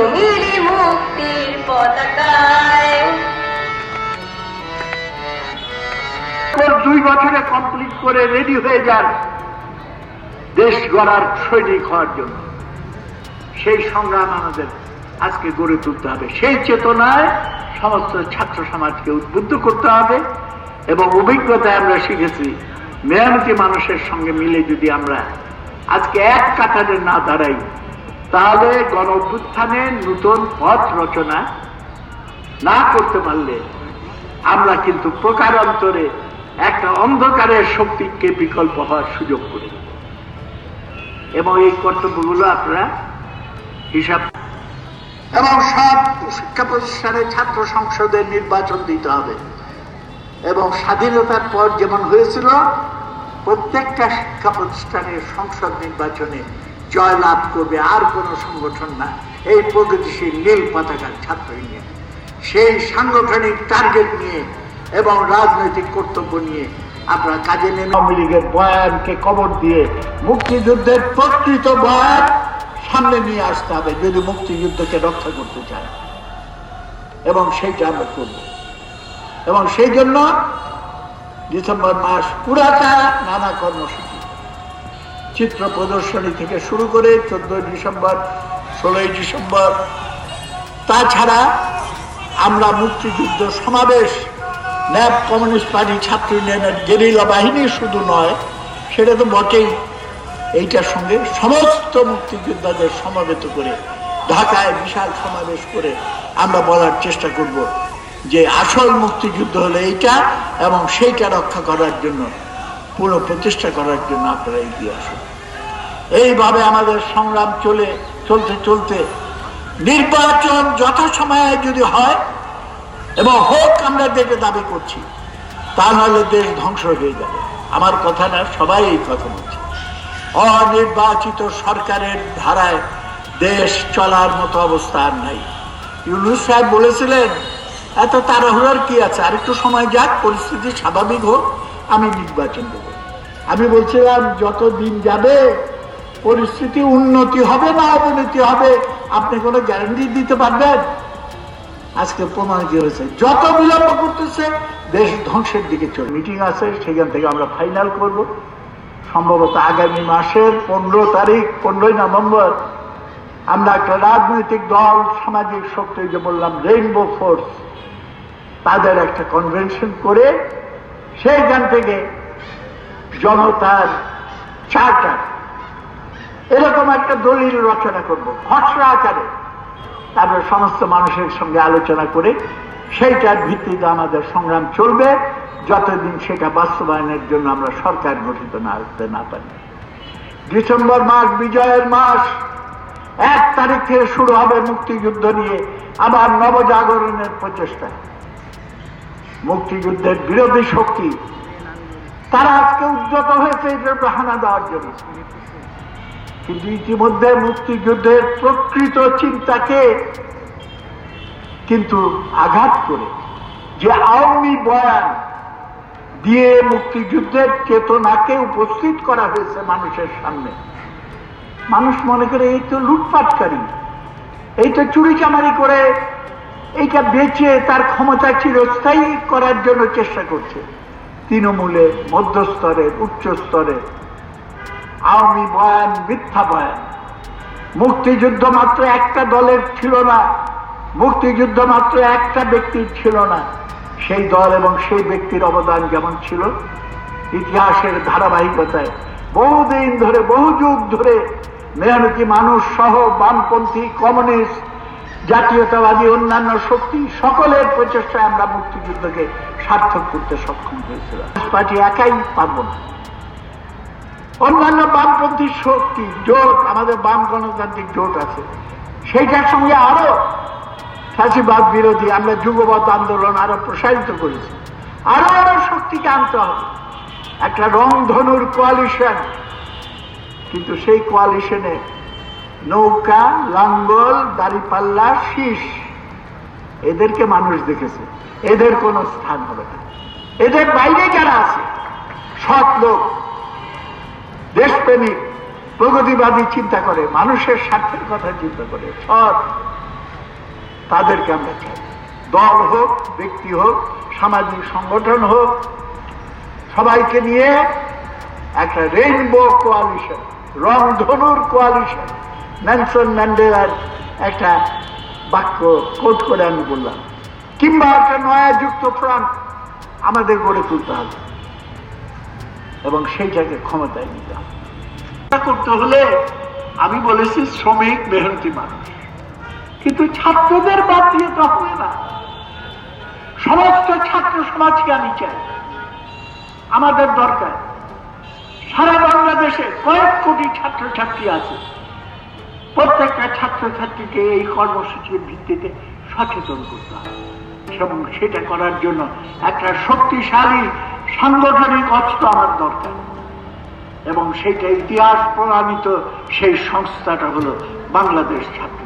রঙিনী মুক্তির পতাকায়। দুই বছরে কমপ্লিট করে রেডি হয়ে যান। দেশ গড়ার সৈনিক হওয়ার জন্য। সেই সংগ্রাম আমাদের আজকে গড়ে তুলতে হবে। সেই চেতনায় সমস্ত ছাত্র সমাজকে উদ্বুদ্ধ করতে হবে এবং অভিজ্ঞতায় আমরা শিখেছি মেহনতি মানুষের সঙ্গে মিলে যদি আমরা আজকে এক কাতারে না দাঁড়াই তাহলে গণ অভ্যুত্থানে নতুন পথ রচনা না করতে পারলে আমরা কিন্তু প্রকারান্তরে একটা অন্ধকারের শক্তিকে বিকল্প হওয়ার সুযোগ করি। এবং এই কর্তব্যগুলো আপনারা হিসাব এবং সব শিক্ষা প্রতিষ্ঠানে ছাত্র সংসদের নির্বাচন দিতে হবে। এবং স্বাধীনতার পর যেমন হয়েছিল, প্রত্যেকটা শিক্ষা প্রতিষ্ঠানের সংসদ নির্বাচনে জয়লাভ করবে, আর কোনো সংগঠন না। এই প্রগতিশীল নীল পতাকার ছাত্র ইউনিয়ন। সেই সাংগঠনিক টার্গেট নিয়ে এবং রাজনৈতিক কর্তব্য নিয়ে আমরা কাজে নেমে আওয়ামী লীগের বয়ানকে কবর দিয়ে মুক্তিযুদ্ধের প্রকৃত বয়ান সামনে নিয়ে আসতে হবে, যদি মুক্তিযুদ্ধকে রক্ষা করতে চায়। এবং সেইটা আমরা করব। এবং সেই জন্য ডিসেম্বর মাস পুরাটা নানা কর্মসূচি। চিত্র প্রদর্শনী থেকে শুরু করে চোদ্দই ডিসেম্বর, ষোলোই ডিসেম্বর। তাছাড়া আমরা মুক্তিযুদ্ধ সমাবেশ, ন্যাপ কমিউনিস্ট পার্টি ছাত্র ইউনিয়নের গেরিলা বাহিনী শুধু নয়, সেটা তো বটেই। এইটার সঙ্গে সমস্ত মুক্তিযোদ্ধাদের সমবেত করে, ঢাকায় বিশাল সমাবেশ করে আমরা বলার চেষ্টা করব যে আসল মুক্তিযুদ্ধ হলো এইটা এবং সেইটা রক্ষা করার জন্য, পুরো প্রতিষ্ঠা করার জন্য আপনারা এগিয়ে আসুন। এইভাবে আমাদের সংগ্রাম চলে, চলতে চলতে। নির্বাচন যথাসময়ে যদি হয়, এবং হোক আমরা যেটা দাবি করছি, তা নাহলে দেশ ধ্বংস হয়ে যাবে। আমার কথা না, সবাই এই কথা বলছে। অনির্বাচিত সরকারের ধারায় দেশ চলার মতো অবস্থা আর নাই। ইউনুস সাহেব বলেছিলেন, এত তাড়াহুড়ার কি আছে? আর একটু সময় যাক, পরিস্থিতি স্বাভাবিক হোক, আমি নির্বাচন দেব। আমি বলছিলাম যত দিন যাবে পরিস্থিতি উন্নতি হবে না অবনতি হবে? আপনি কোনো গ্যারান্টি দিতে পারবেন? আজকে প্রমাণিত হয়েছে? যত বিলম্ব করতেছে, দেশ ধ্বংসের দিকে চলে। মিটিং আছে, সেখান থেকে আমরা ফাইনাল করব। সম্ভবত আগামী মাসের পনেরো তারিখ, পনেরোই নভেম্বর, আমরা একটা রাজনৈতিক দল, সামাজিক শক্তি, যে বললাম রেইনবো ফোর্স তাদের একটা কনভেনশন করে, সেইখান থেকে জনতার চার্টার এরকম একটা দলিল রচনা করব। খসড়া আকারে। তারপরে সমস্ত মানুষের সঙ্গে আলোচনা করে সেইটার ভিত্তিতে আমাদের সংগ্রাম চলবে। যতদিন সেটা বাস্তবায়নের জন্য আমরা সরকার গঠিত না করতে না পারি। ডিসেম্বর মাস, বিজয়ের মাস। এক তারিখ থেকে শুরু হবে মুক্তিযুদ্ধ নিয়ে আবার নবজাগরণের প্রচেষ্টা। মুক্তিযুদ্ধের বিরোধী শক্তি। তারা আজকে উদ্যত হয়েছে এটার বাহানা দেওয়ার জন্য। কিন্তু ইতিমধ্যে মুক্তিযুদ্ধের প্রকৃত চিন্তাকে কিন্তু আঘাত করে যে আওয়ামী বয়ান দিয়ে মুক্তিযুদ্ধের চেতনাকে উপস্থিত করা হয়েছে মানুষের সামনে। মানুষ মনে করে এই তো লুটপাটকারী, এই তো চুরি চামারি করে, এইটা বেঁচে তার ক্ষমতা চিরস্থায়ী করার জন্য চেষ্টা করছে। তৃণমূলে মধ্যস্তরে উচ্চ স্তরের আওয়ামী বয়ান, মিথ্যা বয়ান। মুক্তিযুদ্ধ মাত্র একটা দলের ছিল না। মুক্তিযুদ্ধ মাত্র একটা ব্যক্তির ছিল না। সেই দল এবং সেই ব্যক্তির অবদান যেমন ছিল ইতিহাসের ধারাবাহিকতায়। বহুদিন ধরে, বহু যুগ ধরে মেহনতি মানুষ সহ বামপন্থী, কমিউনিস্ট, জাতীয়তাবাদী, অন্যান্য শক্তি সকলের প্রচেষ্টায় আমরা মুক্তিযুদ্ধকে সার্থক করতে সক্ষম হয়েছিলাম। পার্টি একাই পারব না। অন্যান্য বামপন্থী শক্তি, জোট, আমাদের বাম গণতান্ত্রিক জোট আছে। সেইটার সঙ্গে আরও ফাঁসিবাদ বিরোধী আমরা যুগবত আন্দোলন আরও প্রসারিত করেছি। আরও আরও শক্তিকে আনতে হবে। একটা রং ধনুর কোয়ালিশন কিন্তু সেই কোয়ালিশনে নৌকা, লাঙ্গল, দাড়িপাল্লা, শীষ, এদেরকে মানুষ দেখেছে। এদের কোনো স্থান হবে না। এদের বাইরে যারা আছে, সৎ লোক দেশপ্রেমিক, প্রগতিবাদী চিন্তা করে, মানুষের স্বার্থের কথা চিন্তা করে সৎ তাদেরকে আমরা চাই। দল হোক, ব্যক্তি হোক, সামাজিক সংগঠন হোক, সবাইকে নিয়ে একটা রেইনবো কোয়ালিশন রংধনুর কোয়ালিশন ন্যানসন ম্যান্ডেলার একটা বাক্য কোট করে আমি বললাম, কিংবা একটা নয়া যুক্ত ফ্রন্ট আমাদের গড়ে তুলতে হবে। এবং সেইটাকে ক্ষমতায় নিতে হবে। করতে হলে আমি বলেছি শ্রমিক, মেহনতি মানুষ। কিন্তু ছাত্রদের বাদ দিয়ে তো হবে না। সমস্ত ছাত্র সমাজকে আমি চাই। আমাদের দরকার। সারা বাংলাদেশে কয়েক কোটি ছাত্রছাত্রী আছে। প্রত্যেকটা ছাত্রছাত্রীকে এই কর্মসূচির ভিত্তিতে সচেতন করতে হবে। এবং সেটা করার জন্য একটা শক্তিশালী সাংগঠনিক অস্ত্র আমার দরকার। এবং সেটা ইতিহাস প্রমাণিত সেই সংস্থাটা হলো বাংলাদেশ ছাত্র